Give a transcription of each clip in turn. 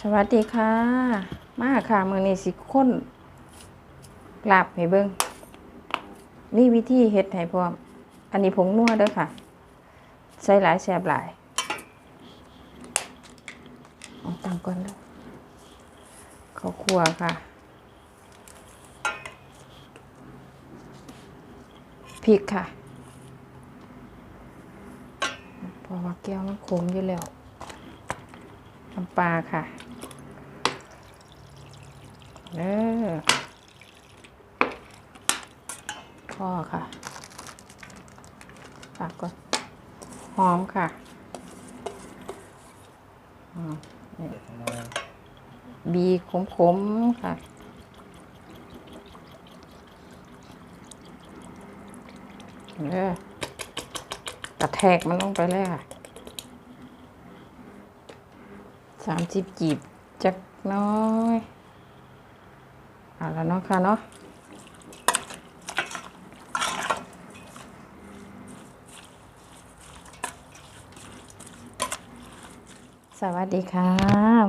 สวัสดีค่ะ มาค่ะมือนี้สิค้นลาบให้เบิ่งนี่วิธีเฮ็ดให้พร้อม อันนี้ผงนัวด้อค่ะ ใส่หลายแสบหลายเอาตังก่อนเด้อข้าวคั่วค่ะพริกค่ะ เพราะว่าแก้วมันขมอยู่แล้ว น้ำปลาค่ะเออพ่อค่ะปากก่อนหอมค่ะหอมนี่ยบีขมๆค่ะเออกระแทกมันลงไปเลยค่ะ สามสิบจีบจักน้อยเอาแล้วเนาะค่ะเนาะสวัสดีค่ะ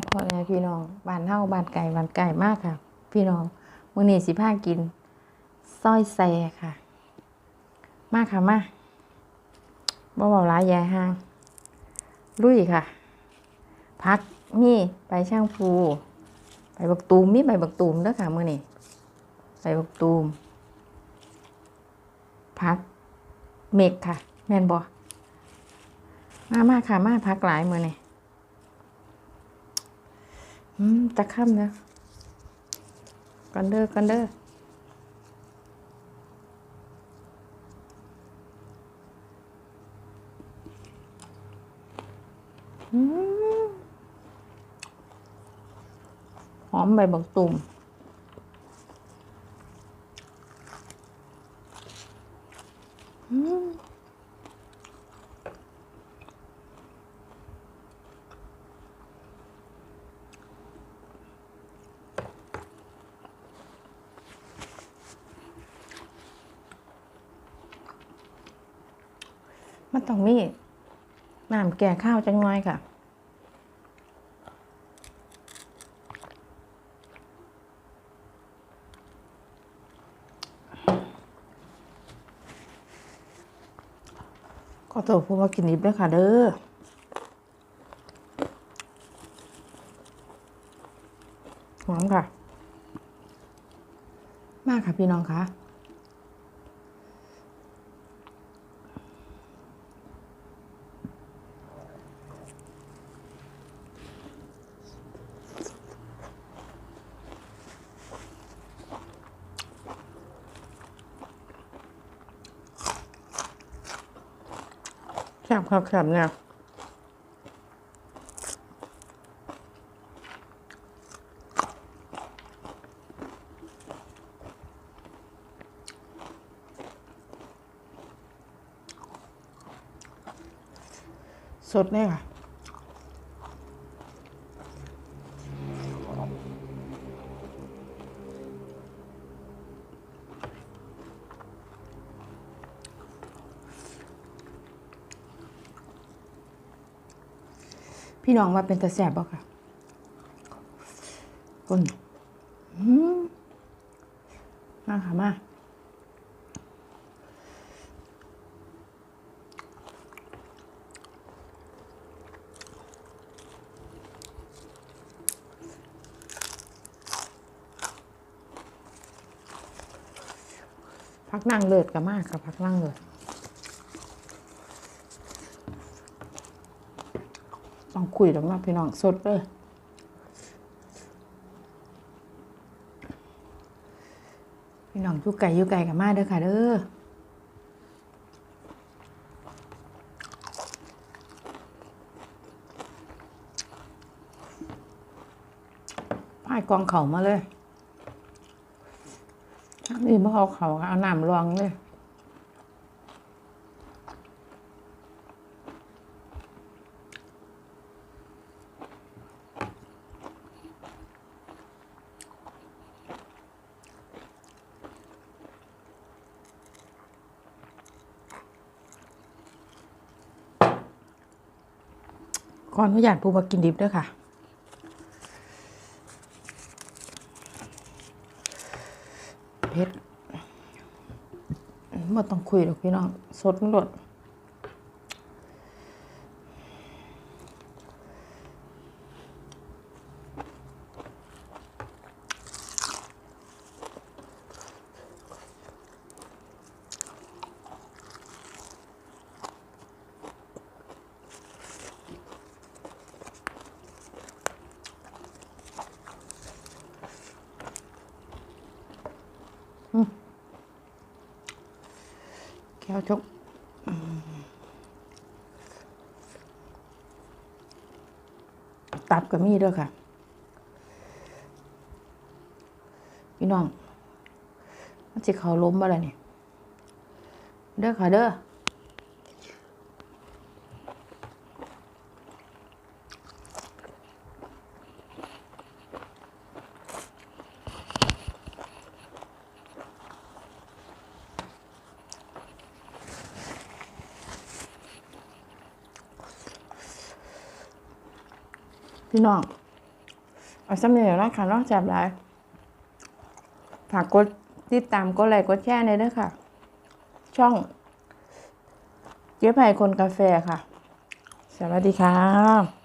พ่อแม่พี่น้องบ้านเฮาบ้านไก่บ้านไก่มากค่ะ พี่น้องมื้อนี้สิพากินซอยแซค่ะ มากค่ะมาบ่เว้าหลายยายห่างลุยค่ะ พักมีใบช่างภูใบบักตูมมีใบบักตูมเด้อค่ะมื้อนี้ใบบักตูมพักเมกค่ะ แมนบ่มามาค่ะ มาพักหลายมื้อนี้อืมจะค่ำแล้วกันเด้อกันเด้ออืม หอมใบบักตูมอืมมันต้องมีน้ำแก่ข้าวจังน้อยค่ะ ก็ตัวพูดว่ากินนิบด้วยค่ะเด้อหอมค่ะ มากค่ะพี่น้องค่ะ บครับแซ่บเนี่ยสดเนี่ยค่ะ พี่น้องว่าเป็นตาแสบบ่ค่ะคนอืมมาค่ะมาพักนั่งเลิศกับมากค่ะพักนั่งเลิศ ต้องคุยแล้วมาพี่น้องสดเลยพี่น้องยู่ไก่ยู่ไก่กับมาเด้อค่ะเด้อป้ายกองเข่ามาเลยนี่บ่เอาเข่าเอาน้ำรองเลย ขออนุญาตปูมากินดิบด้วยค่ะเพชรไม่ต้องคุยหรอกพี่น้องสดหลด แก้วชกตับก็มีด้วยค่ะ พี่น้องมันจะเขาล้มอะไรนี่เด้อค่ะเด้อ พี่น้อง เอาสำเนียงแล้วค่ะนอกจากไลฟ์ฝากกดติดตามกดไลค์กดแชร์ในอยด้วยค่ะ ช่องเจ๊ไผ่คนกาแฟค่ะ สวัสดีค่ะ